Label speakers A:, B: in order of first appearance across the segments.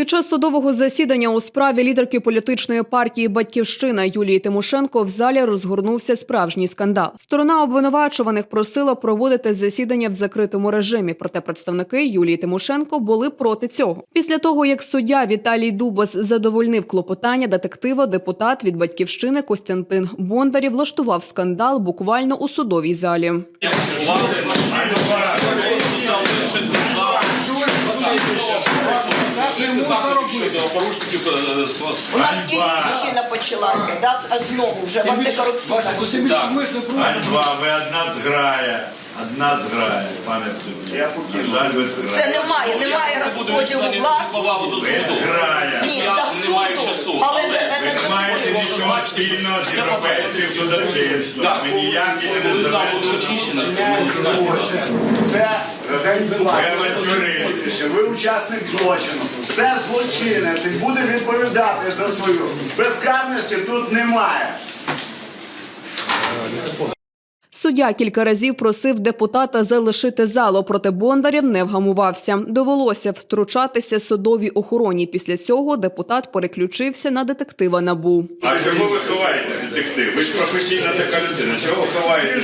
A: Під час судового засідання у справі лідерки політичної партії Батьківщина Юлії Тимошенко в залі розгорнувся справжній скандал. Сторона обвинувачуваних просила проводити засідання в закритому режимі, проте представники Юлії Тимошенко були проти цього. Після того, як суддя Віталій Дубас задовольнив клопотання детектива, депутат від батьківщини Костянтин Бондарів влаштував скандал буквально у судовій залі.
B: Порушників е, склад.
C: У нас Київщина почалася, да, знову вже в антикорупційному.
D: Ганьба, ви одна зграя. Одна зграя, пане судді. На жаль, ви
C: Це немає, немає розподілу влад.
B: повагу до
D: Ви
B: суду.
D: зграя.
C: Ні,
B: Я
C: та
B: не маю
C: суду,
B: часу,
C: але
B: але
C: не
D: Ви
C: не
D: маєте нічого спільного з європейським судочинством.
B: Так,
D: Ви ніякі не
B: коли.
E: Це день
D: Ви
E: ви учасник злочину. Це злочинець і буде відповідати за свою. Безкарності тут немає.
A: Суддя кілька разів просив депутата залишити залу, проте Бондарєв не вгамувався. Довелося втручатися судовій охороні. Після цього депутат переключився на детектива НАБУ.
D: А чого ви ховаєте, детектив? Ви ж професійна така людина. Чого ховаєте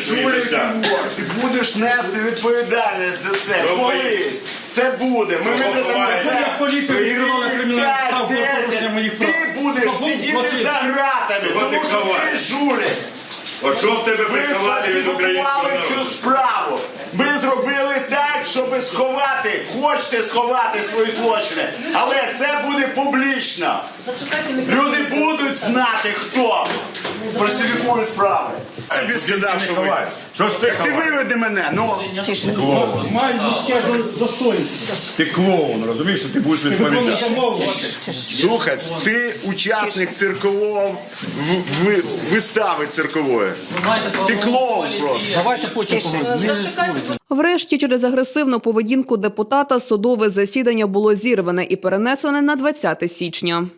E: будеш нести відповідальність за це. Колись це буде. Ми це.
F: Як поліція відкривала кримінальну справу про моїх прав.
E: Ти будеш сидіти за гратами, тому що ти жулик.
D: От що в тебе
E: Ви
D: приховати від українського
E: сфальсифікували цю справу. Ми зробили так, щоб сховати, хочете сховати свої злочини, але це буде публічно. Люди будуть знати, хто фальсифікує справи. Я тобі сказав, що ви.
D: Що ж ти
E: Так ти виведи мене. Ну,
F: Мають людське достоинство.
D: Ти клоун, розумієш, що ти будеш відповідати.
E: слухай, ти учасник циркового в- вистави циркової. Ти клоун просто.
F: Давайте потім поговоримо.
A: Врешті, через агресивну поведінку депутата судове засідання було зірване і перенесене на 20 січня.